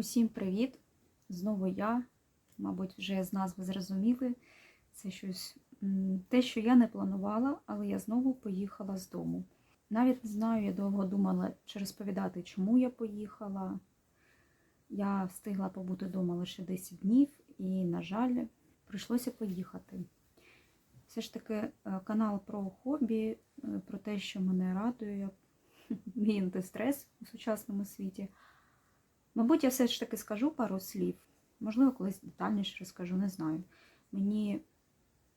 Усім привіт! Знову я, мабуть, вже з назви зрозуміли. Це щось те, що я не планувала, але я знову поїхала з дому. Навіть не знаю, я довго думала чи розповідати, чому я поїхала. Я встигла побути вдома лише 10 днів, і, на жаль, прийшлося поїхати. Все ж таки, е, канал про хобі, е, про те, що мене радує, мій антистрес у сучасному світі. Мабуть, я все ж таки скажу пару слів. Можливо, колись детальніше розкажу, не знаю. Мені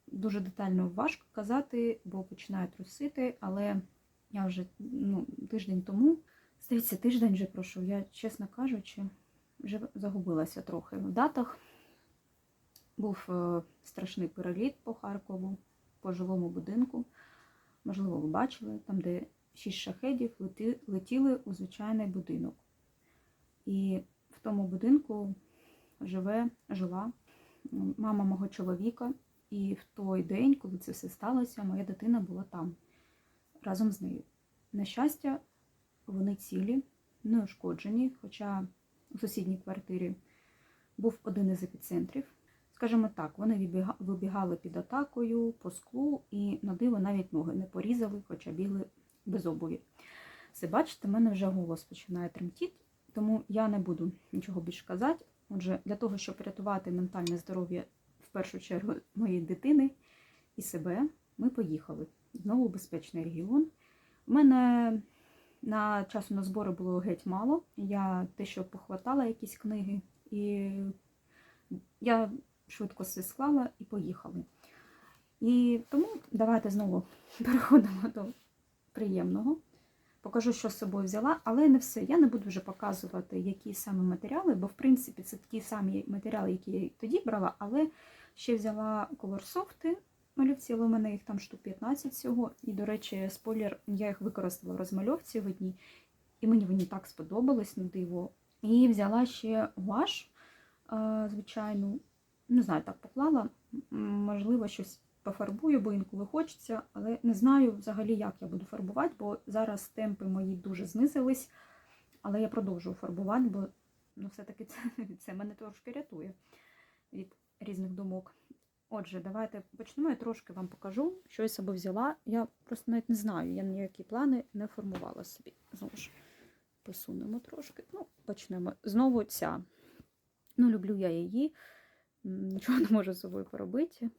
дуже детально важко казати, бо починаю трусити, але я вже ну, тиждень тому, здається, тиждень вже пройшов, я, чесно кажучи, вже загубилася трохи в датах. Був е, страшний переліт по Харкову, по жилому будинку. Можливо, ви бачили, там, де шість шахедів летіли у звичайний будинок. І в тому будинку живе, жила мама мого чоловіка. І в той день, коли це все сталося, моя дитина була там разом з нею. На щастя, вони цілі, не ушкоджені, хоча у сусідній квартирі був один із епіцентрів. Скажімо так, вони вибігали під атакою по склу і на диво навіть ноги не порізали, хоча бігли без обуві. Все, бачите, в мене вже голос починає тремтіти, тому я не буду нічого більше казати. Отже, для того, щоб рятувати ментальне здоров'я в першу чергу моєї дитини і себе, ми поїхали. Знову в безпечний регіон. У мене на часу на збори було геть мало. Я те, що похватала якісь книги, і я швидко все склала і поїхали. І тому давайте знову переходимо до приємного. Покажу, що з собою взяла, але не все. Я не буду вже показувати, які саме матеріали, бо в принципі це такі самі матеріали, які я тоді брала, але ще взяла колорсофти малювці, але у мене їх там штук 15 всього. І, до речі, спойлер, я їх використала в розмальовці в одній, і мені вони так сподобались на диво. І взяла ще гуаш, е, звичайну, не знаю, так поклала. Можливо, щось пофарбую, бо інколи хочеться, але не знаю взагалі, як я буду фарбувати, бо зараз темпи мої дуже знизились, але я продовжую фарбувати, бо ну, все-таки це, це мене трошки рятує від різних думок. Отже, давайте почнемо. Я трошки вам покажу, що я собою взяла. Я просто навіть не знаю, я ніякі плани не формувала собі. Знову ж посунемо трошки. Ну, почнемо. Знову ця. Ну, люблю я її. Нічого не можу з собою поробити.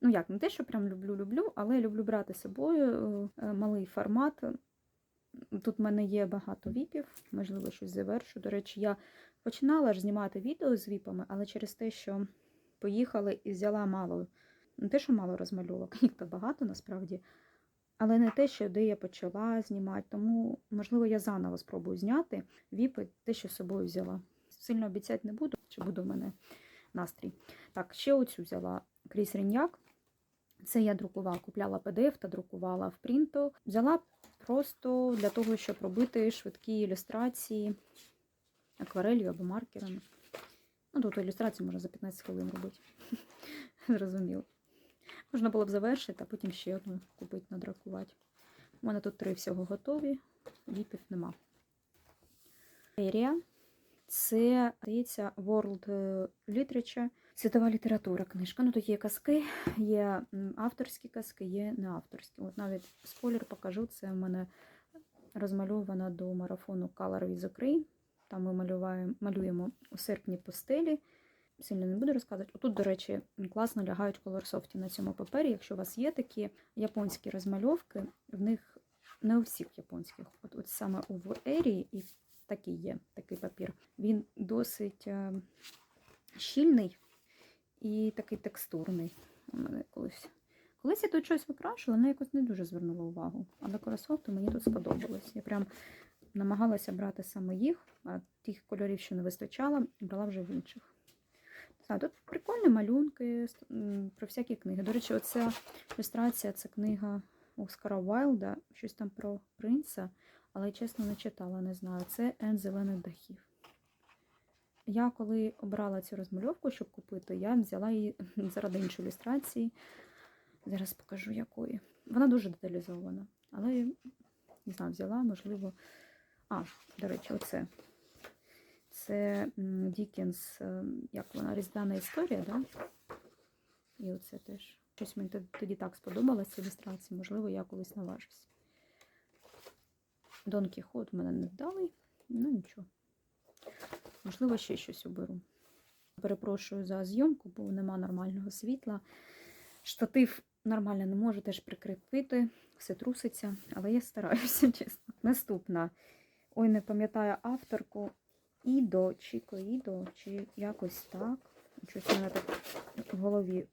Ну, як, не те, що прям люблю-люблю, але люблю брати з собою е, малий формат. Тут в мене є багато віпів, можливо, щось завершу. До речі, я починала ж знімати відео з віпами, але через те, що поїхала і взяла мало. Не те, що мало розмальовок, їх то багато насправді. Але не те, що де я почала знімати. Тому, можливо, я заново спробую зняти віпи, те, що з собою взяла. Сильно обіцяти не буду, чи буде в мене настрій. Так, ще оцю взяла Кріс Ріньяк. Це я друкувала, купляла PDF та друкувала в принту. Взяла просто для того, щоб робити швидкі ілюстрації акварелью або маркерами. Ну, тут ілюстрацію можна за 15 хвилин робити. Зрозуміло. Можна було б завершити, а потім ще одну купити, надрукувати. У мене тут три всього готові, віпів нема. Серія. Це, здається, World Literature. Світова література книжка. Ну, тут є казки, є авторські казки, є неавторські. От навіть спойлер покажу, це в мене розмальована до марафону Color with Ukraine. Там ми малюємо, малюємо у серпні постелі. Сильно не буду розказувати. Отут, до речі, класно лягають колорсофті на цьому папері. Якщо у вас є такі японські розмальовки, в них не у всіх японських. От, от саме у Ерії і такий є такий папір. Він досить е, щільний і такий текстурний. У мене колись. Колись я тут щось викрашувала, але якось не дуже звернула увагу. Але колорсофти мені тут сподобалось. Я прям намагалася брати саме їх, а тих кольорів, що не вистачало, брала вже в інших. Знаю, тут прикольні малюнки про всякі книги. До речі, оця ілюстрація це книга Оскара Вайлда, щось там про принца, але чесно не читала, не знаю. Це Ен зелених дахів. Я коли обрала цю розмальовку, щоб купити, я взяла її заради іншої ілюстрації. Зараз покажу якої. Вона дуже деталізована, але не знаю, взяла, можливо. А, до речі, оце. Це Дікінс, е, як вона, різдвяна історія, да? І оце теж. Щось мені тоді так сподобалося ілюстрації, можливо, я колись наважусь. Дон Кіхот в мене не вдалий, ну нічого. Можливо, ще щось оберу. Перепрошую за зйомку, бо нема нормального світла. Штатив нормально не можу теж прикріпити, все труситься, але я стараюся, чесно. Наступна. Ой, не пам'ятаю авторку. Ідо, чи Коїдо, чи якось так. Щось у мене так в голові.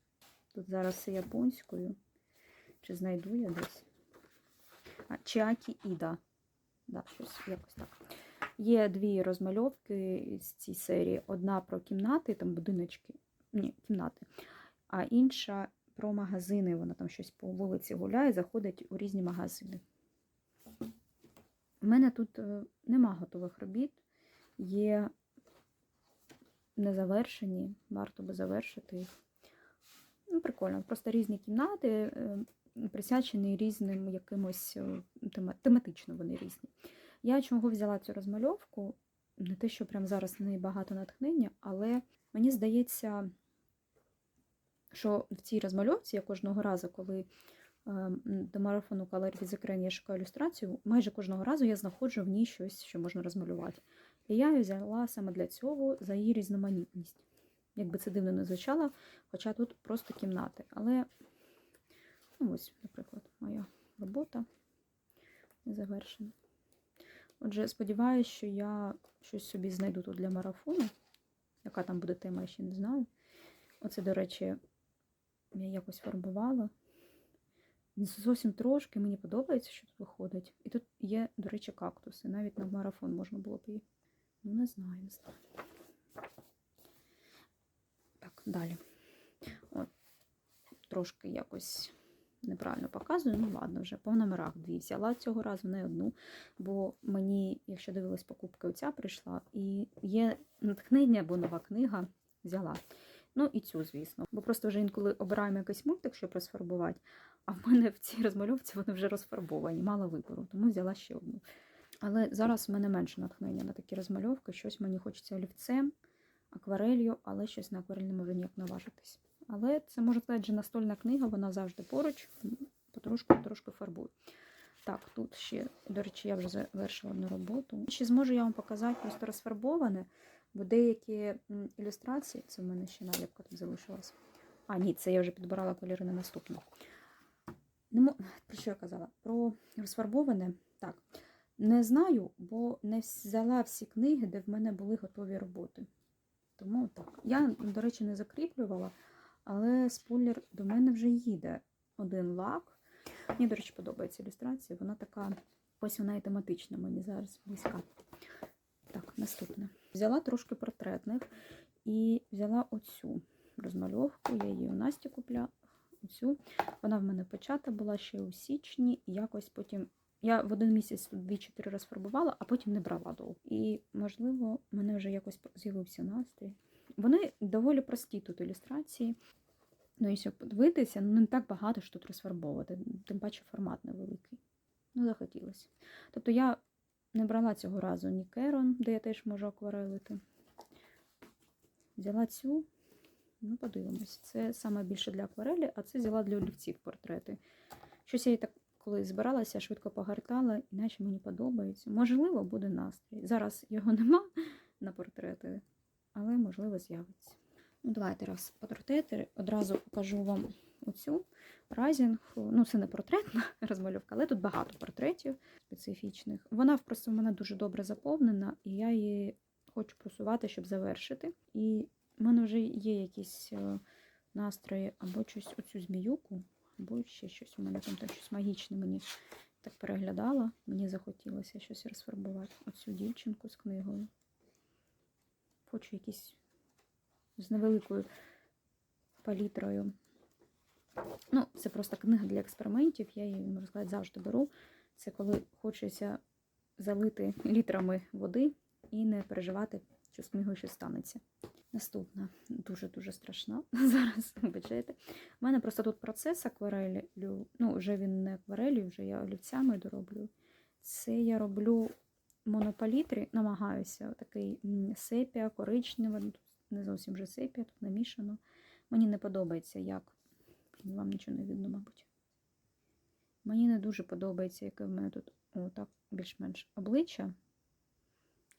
Тут зараз все японською. Чи знайду я десь? А, Чіакі Іда. Да, щось якось так. Є дві розмальовки з цієї серії. Одна про кімнати, там будиночки. Ні, кімнати. А інша про магазини. Вона там щось по вулиці гуляє, заходить у різні магазини. У мене тут е, нема готових робіт, є незавершені, варто би завершити їх. Ну, прикольно, просто різні кімнати, е, присвячені різним якимось е, тематично вони різні. Я чого взяла цю розмальовку? Не те, що прямо зараз на неї багато натхнення, але мені здається, що в цій розмальовці я кожного разу, коли е, до марафону with Ukraine я шукаю ілюстрацію, майже кожного разу я знаходжу в ній щось, що можна розмалювати. І я її взяла саме для цього за її різноманітність. Якби це дивно не звучало, хоча тут просто кімнати. Але, ну ось, наприклад, моя робота не завершена. Отже, сподіваюся, що я щось собі знайду тут для марафону. Яка там буде тема, я ще не знаю. Оце, до речі, я якось фарбувала. Зовсім трошки, мені подобається, що тут виходить. І тут є, до речі, кактуси. Навіть на марафон можна було б її. Ну, не знаю, не знаю. Так, далі. От, трошки якось неправильно показую. Ну, ладно, вже по номерах дві взяла цього разу, не одну. Бо мені, якщо дивилась покупки, оця прийшла, і є натхнення, бо нова книга взяла. Ну і цю, звісно. Бо просто вже інколи обираємо якийсь мультик, щоб розфарбувати, а в мене в цій розмальовці вони вже розфарбовані, мало вибору, тому взяла ще одну. Але зараз в мене менше натхнення на такі розмальовки. Щось мені хочеться олівцем, акварелью, але щось на акварель не ніяк наважитись. Але це, можна сказати, вже настольна книга, вона завжди поруч, потрошку-потрошку фарбую. Так, тут ще, до речі, я вже завершила одну роботу. Ще зможу я вам показати просто розфарбоване, бо деякі ілюстрації, це в мене ще наліпка тут залишилась. А, ні, це я вже підбирала кольори на наступну. Не Про що я казала? Про розфарбоване. Так. Не знаю, бо не взяла всі книги, де в мене були готові роботи. Тому так. Я, до речі, не закріплювала, але спойлер до мене вже їде один лак. Мені, до речі, подобається ілюстрація. Вона така, ось вона і тематична мені зараз близька. Так, наступне. Взяла трошки портретних і взяла оцю розмальовку. Я її у Насті купляла. Оцю. Вона в мене почата була ще у січні, якось потім. Я в один місяць тут дві-чотири розфарбувала, а потім не брала довго. І, можливо, мене вже якось з'явився настрій. Вони доволі прості тут ілюстрації. Ну, якщо подивитися, ну не так багато що тут розфарбовувати, тим паче формат невеликий. Ну, захотілося. Тобто я не брала цього разу ні Керон, де я теж можу акварелити. Взяла цю, ну, подивимось. Це саме більше для акварелі, а це взяла для олівців портрети. Щось я її так, коли збиралася, швидко погортала, іначе мені подобається. Можливо, буде настрій. Зараз його нема на портрети, але, можливо, з'явиться. Ну, давайте раз портрети. Одразу покажу вам оцю Rising. Ну, це не портретна розмальовка, але тут багато портретів специфічних. Вона просто в мене дуже добре заповнена, і я її хочу просувати, щоб завершити. І в мене вже є якісь е, настрої або щось оцю зміюку, або ще щось. У мене там там щось магічне мені так переглядала. Мені захотілося щось розфарбувати. Оцю дівчинку з книгою. Хочу якісь з невеликою палітрою. Ну, це просто книга для експериментів. Я її, можна сказати, завжди беру. Це коли хочеться залити літрами води і не переживати, що з книгою щось станеться. Наступна дуже-дуже страшна. Зараз вибачайте. У мене просто тут процес акварелю. Ну, вже він не акварелью, вже я олівцями дороблю. Це я роблю монопалітрі намагаюся такий сепія, коричнева, ну, тут не зовсім вже сепія, тут намішано. Мені не подобається, як. Вам нічого не видно, мабуть. Мені не дуже подобається, яке в мене тут о, так, більш-менш обличчя.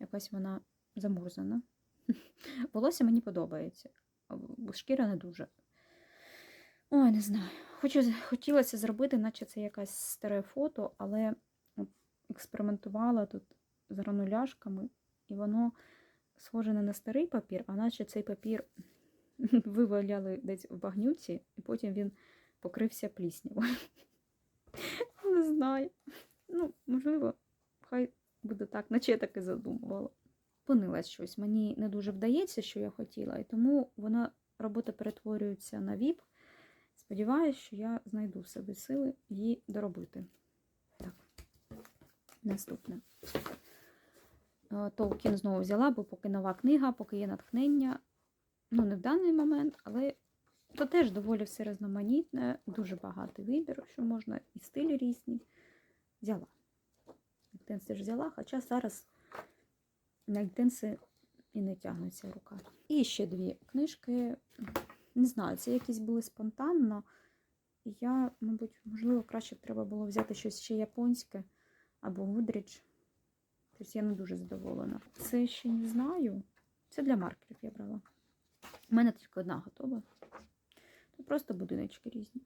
Якась вона замурзана. Волосся мені подобається, шкіра не дуже. Ой, не знаю. Хочу, хотілося зробити, наче це якесь старе фото, але експериментувала тут з грануляшками, і воно схоже не на старий папір, а наче цей папір виваляли десь в багнюці, і потім він покрився пліснявою. Не знаю. Ну, можливо, хай буде так, наче я так і задумувала. Понилась щось. Мені не дуже вдається, що я хотіла, і тому вона робота перетворюється на віп. Сподіваюсь, що я знайду в себе сили її доробити. Так, наступне. Е, Толкін знову взяла, бо поки нова книга, поки є натхнення. Ну, не в даний момент, але то теж доволі все різноманітне, дуже багатий вибір, що можна, і стилі різні. Взяла. Інтенси ж взяла, хоча зараз на інтенси і не тягнеться рука. І ще дві книжки. Не знаю, це якісь були спонтанно. Я, мабуть, можливо, краще б треба було взяти щось ще японське або Гудріч. Тобто я не дуже задоволена. Це ще не знаю. Це для маркерів я брала. У мене тільки одна готова. Тут просто будиночки різні.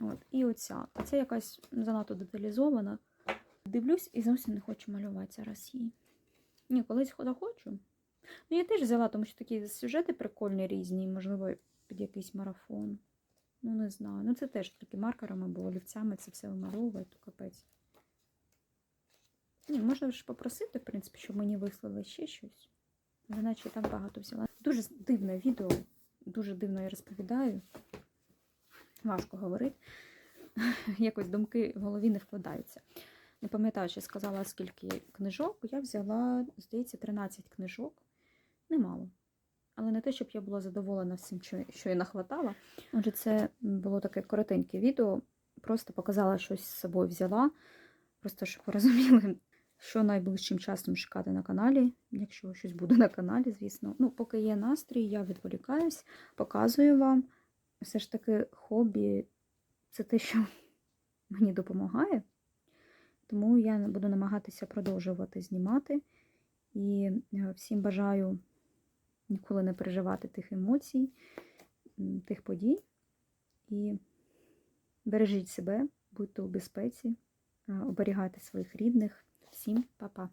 От, і оця. Це якась занадто деталізована. Дивлюсь і зовсім не хочу малювати зараз її. Ні, колись хода хочу. Ну, я теж взяла, тому що такі сюжети прикольні різні, можливо, під якийсь марафон. Ну, не знаю. Ну, це теж тільки маркерами, бо олівцями це все вимальовує, то капець. Ні, можна ж попросити, в принципі, щоб мені вислали ще щось. Наче так багато взяла. Дуже дивне відео, дуже дивно я розповідаю. Важко говорити. Якось думки в голові не вкладаються. Не пам'ятаю, чи сказала, скільки книжок. Я взяла, здається, 13 книжок. Немало. Але не те, щоб я була задоволена всім, що я нахватала. Отже, це було таке коротеньке відео. Просто показала, щось з собою взяла. Просто щоб ви розуміли, що найближчим часом чекати на каналі, якщо щось буде на каналі, звісно. Ну, поки є настрій, я відволікаюсь, показую вам. Все ж таки, хобі це те, що мені допомагає. Тому я буду намагатися продовжувати знімати. І е, всім бажаю ніколи не переживати тих емоцій, тих подій. І бережіть себе, будьте у безпеці, оберігайте своїх рідних. Всім па-па!